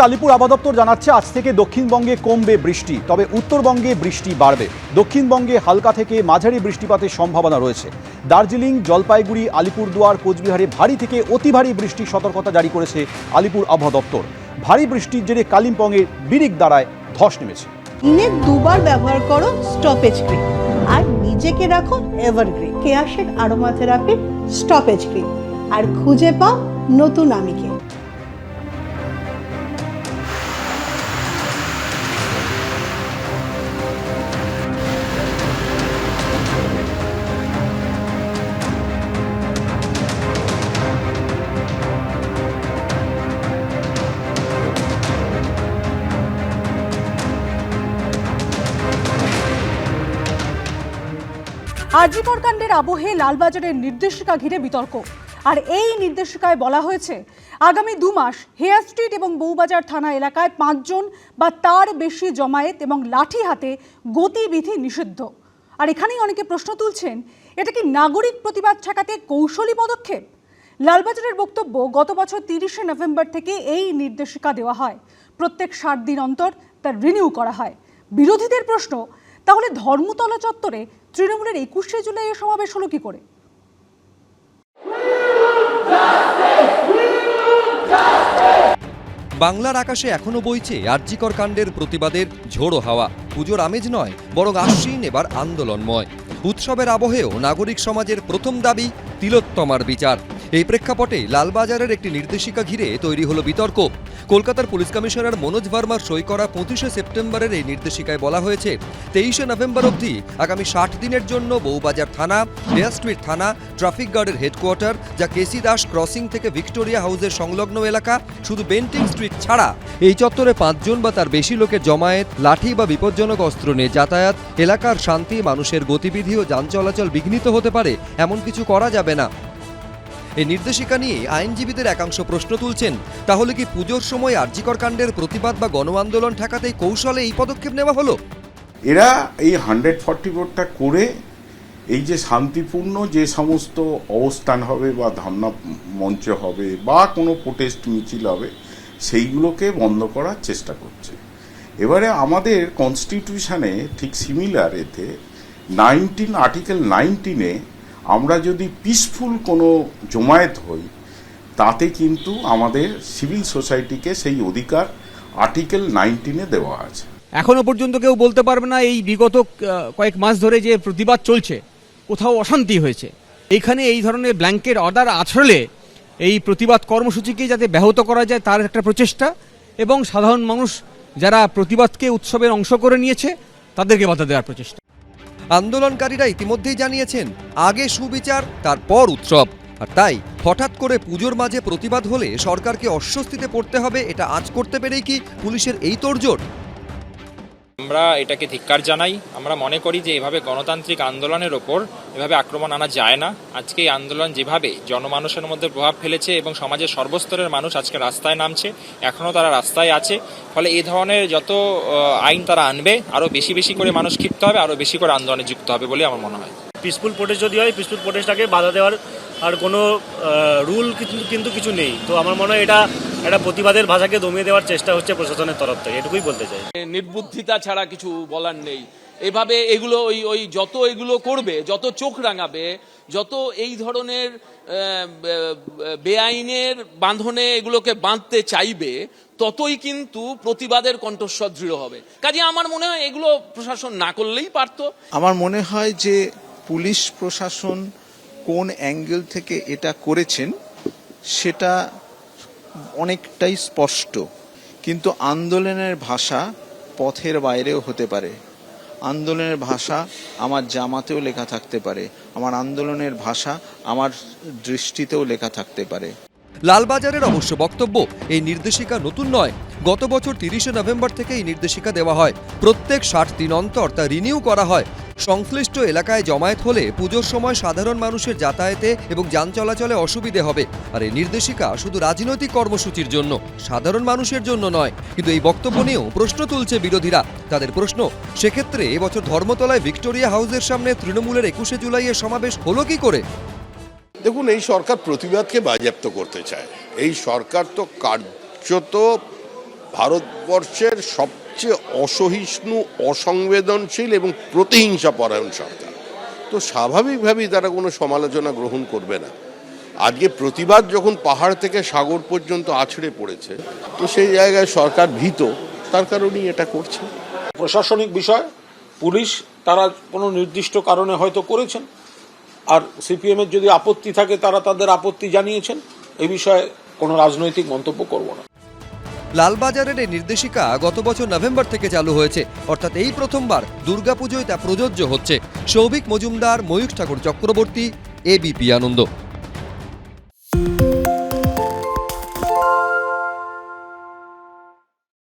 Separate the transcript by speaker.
Speaker 1: আলিপুর আবহাওয়া জানাচ্ছে, আজ থেকে দক্ষিণবঙ্গে কমবে বৃষ্টি, তবে উত্তরবঙ্গে বৃষ্টি বাড়বে। দক্ষিণবঙ্গে হালকা থেকে মাঝারি বৃষ্টিপাতের সম্ভাবনা রয়েছে। দার্জিলিং, জলপাইগুড়ি, আলিপুরদুয়ার, কোচবিহারে ভারী থেকে অতি ভারী বৃষ্টির সতর্কতা জারি করেছে আলিপুর আবহাওয়া দপ্তর। ভারী বৃষ্টির জেরে কালিম্পংয়ের বিরিক দ্বারায় ধস নেমেছে।
Speaker 2: দিনে দুবার ব্যবহার করো স্টপেজ ক্রিম আর নিজেকে রাখো এভারগ্রিন কেয়াশের আরোমা স্টপেজ ক্রিম আর খুঁজে পাও নতুন আমিকে।
Speaker 3: আরজিকর কাণ্ডের আবহে লালবাজারের নির্দেশিকা ঘিরে বিতর্ক। আর এই নির্দেশিকায় বলা হয়েছে, আগামী দু মাস হেয়ার স্ট্রিট এবং বউবাজার থানা এলাকায় পাঁচজন বা তার বেশি জমায়েত এবং লাঠি হাতে গতিবিধি নিষিদ্ধ। আর এখানেই অনেকে প্রশ্ন তুলছেন, এটা কি নাগরিক প্রতিবাদ ঠেকাতে কৌশলী পদক্ষেপ? লালবাজারের বক্তব্য, গত বছর তিরিশে নভেম্বর থেকে এই নির্দেশিকা দেওয়া হয়। প্রত্যেক ষাট দিন অন্তর তা রিনিউ করা হয়। বিরোধীদের প্রশ্ন, তাহলে ধর্মতলা চত্বরে তৃণমূলের একুশে জুলাই এ সমাবেশ হলো কি করে?
Speaker 4: বাংলার আকাশে এখনও বইছে আর্যিকর কাণ্ডের প্রতিবাদের ঝোড়ো হাওয়া। পুজোর আমেজ নয়, বরং আশ্বিন এবার আন্দোলনময়। উৎসবের আবহেও নাগরিক সমাজের প্রথম দাবি তিলোত্তমার বিচার। এই প্রেক্ষাপটে লালবাজারের একটি নির্দেশিকা ঘিরে তৈরি হলো বিতর্ক। কলকাতার পুলিশ কমিশনার মনোজ ভার্মার সই করা পঁচিশে সেপ্টেম্বরের এই নির্দেশিকায় বলা হয়েছে, তেইশে নভেম্বর অবধি আগামী ষাট দিনের জন্য বউবাজার থানা স্ট্রিট থানা, ট্রাফিক গার্ডের হেডকোয়ার্টার যা কেসি দাস ক্রসিং থেকে ভিক্টোরিয়া হাউসের সংলগ্ন এলাকা, শুধু বেন্টিং স্ট্রিট ছাড়া এই চত্বরে পাঁচজন বা তার বেশি লোকের জমায়েত, লাঠি বা বিপজ্জনক অস্ত্র নিয়ে যাতায়াত, এলাকার শান্তি, মানুষের গতিবিধি ও যান চলাচল বিঘ্নিত হতে পারে, এমন কিছু করা যাবে না। এই নির্দেশিকা নিয়ে আইনজীবীদের একাংশ প্রশ্ন তুলছেন। তাহলে কি পুজোর সময় আর্যিকর কাণ্ডের প্রতিবাদ বা গণ আন্দোলন ঠেকাতেই কৌশলে এই পদক্ষেপ নেওয়া হলো?
Speaker 5: এরা এই হান্ড্রেড ফর্টি ফোরটা করে এই যে শান্তিপূর্ণ যে সমস্ত অবস্থান হবে বা ধর্ণা মঞ্চ হবে বা কোনো প্রোটেস্ট মিছিল হবে, সেইগুলোকে বন্ধ করার চেষ্টা করছে। এবারে আমাদের কনস্টিটিউশনে ঠিক সিমিলার এতে নাইনটিন আর্টিকেল নাইনটিনে আমরা যদি পিসফুল কোনো জমায়েত হই, তাতে কিন্তু আমাদের সিভিল সোসাইটিকে সেই অধিকার আর্টিকেল নাইনটিনে দেওয়া আছে।
Speaker 6: এখনও পর্যন্ত কেউ বলতে পারবে না, এই বিগত কয়েক মাস ধরে যে প্রতিবাদ চলছে, কোথাও অশান্তি হয়েছে। এইখানে এই ধরনের ব্ল্যাঙ্কেট অর্ডার আছড়লে এই প্রতিবাদ কর্মসূচিকে যাতে ব্যাহত করা যায়, তার একটা প্রচেষ্টা। এবং সাধারণ মানুষ যারা প্রতিবাদকে উৎসবের অংশ করে নিয়েছে, তাদেরকে বাধা দেওয়ার প্রচেষ্টা।
Speaker 4: আন্দোলনকারীরা ইতিমধ্যেই জানিয়েছেন, আগে সুবিচার, তারপর উৎসব। আর তাই, হঠাৎ করে পুজোর মাঝে প্রতিবাদ হলে সরকারকে অস্বস্তিতে পড়তে হবে, এটা আজ করতে পেরেই কি পুলিশের এই তোড়জোড়?
Speaker 7: আমরা এটাকে ধিক্কার জানাই। আমরা মনে করি যে এভাবে গণতান্ত্রিক আন্দোলনের ওপর এভাবে আক্রমণ আনা যায় না। আজকে এই আন্দোলন যেভাবে জনমানুষের মধ্যে প্রভাব ফেলেছে এবং সমাজের সর্বস্তরের মানুষ আজকে রাস্তায় নামছে এখনও তারা রাস্তায় আছে। ফলে এই ধরনের যত আইন তারা আনবে আরও বেশি বেশি করে মানুষ ক্ষিপ্ত হবে আরও বেশি করে আন্দোলনে যুক্ত হবে বলে আমার মনে হয়।
Speaker 8: পিসফুল প্রোটেস্ট যদি হয় পিসফুল প্রোটেস্টটাকে বাধা দেওয়ার আর কোনো রুল কিন্তু কিন্তু কিছু নেই। তো আমার মনে হয় এটা একটা প্রতিবাদের ভাষাকে দমিয়ে দেওয়ার চেষ্টা হচ্ছে প্রশাসনের তরফ থেকে। এটুকুই বলতে চাই।
Speaker 9: নির্বুদ্ধিতা ছাড়া কিছু বলার নেই। এভাবে এগুলো ওই ওই যত এগুলো করবে যত চোখ রাঙাবে যত এই ধরনের বেআইনের বাঁধনে এগুলোকে বাঁধতে চাইবে ততই কিন্তু প্রতিবাদের কণ্ঠস্বর দৃঢ় হবে। কাজে আমার মনে হয় এগুলো প্রশাসন না করলেই পারতো।
Speaker 10: আমার মনে হয় যে পুলিশ প্রশাসন কোন অ্যাঙ্গেল থেকে এটা করেছেন সেটা অনেকটাই স্পষ্ট। কিন্তু আন্দোলনের ভাষা পথের বাইরেও হতে পারে। আন্দোলনের ভাষা আমার জামাতেও লেখা থাকতে পারে। আমার আন্দোলনের ভাষা আমার দৃষ্টিতেও লেখা থাকতে পারে।
Speaker 4: লালবাজারের অবশ্য বক্তব্য, এই নির্দেশিকা নতুন নয় গত বছর তিরিশে নভেম্বর থেকে এই নির্দেশিকা দেওয়া হয়। প্রত্যেক ষাট দিন অন্তর তা রিনিউ করা হয়। সংশ্লিষ্ট এলাকায় জমায়েত হলে পুজোর সময় সাধারণ মানুষের যাতায়াতে এবং যান চলাচলে অসুবিধে হবে। আর এই নির্দেশিকা শুধু রাজনৈতিক কর্মসূচির জন্য, সাধারণ মানুষের জন্য নয়। কিন্তু এই বক্তব্য নিয়েও প্রশ্ন তুলছে বিরোধীরা। তাদের প্রশ্ন, সেক্ষেত্রে এবছর ধর্মতলায় ভিক্টোরিয়া হাউসের সামনে তৃণমূলের একুশে জুলাইয়ের সমাবেশ হলো কি করে?
Speaker 11: দেখুন, এই সরকার প্রতিবাদকে বাজেয়াপ্ত করতে চায়। এই সরকার তো কার্যত ভারতবর্ষের সবচেয়ে অসহিষ্ণু, অসংবেদনশীল এবং প্রতিহিংসা পরায়ণ সরকার। তো স্বাভাবিকভাবেই তারা কোনো সমালোচনা গ্রহণ করবে না। আজকে প্রতিবাদ যখন পাহাড় থেকে সাগর পর্যন্ত আছড়ে পড়েছে, তো সেই জায়গায় সরকার ভীত। তার কারণেই এটা করছে।
Speaker 12: প্রশাসনিক বিষয়, পুলিশ তারা কোনো নির্দিষ্ট কারণে হয়তো করেছেন। আর সিপিএম এর যদি আপত্তি থাকে, তারা তাদের আপত্তি জানিয়েছেন। এই বিষয়ে কোনো রাজনৈতিক মন্তব্য করব না।
Speaker 4: লালবাজারের এই নির্দেশিকা গত বছর নভেম্বর থেকে চালু হয়েছে। অর্থাৎ এই প্রথমবার দুর্গাপুজোয় তা প্রযোজ্য হচ্ছে। সৌভিক মজুমদার, ময়ূখ ঠাকুর চক্রবর্তী এবিপি আনন্দ।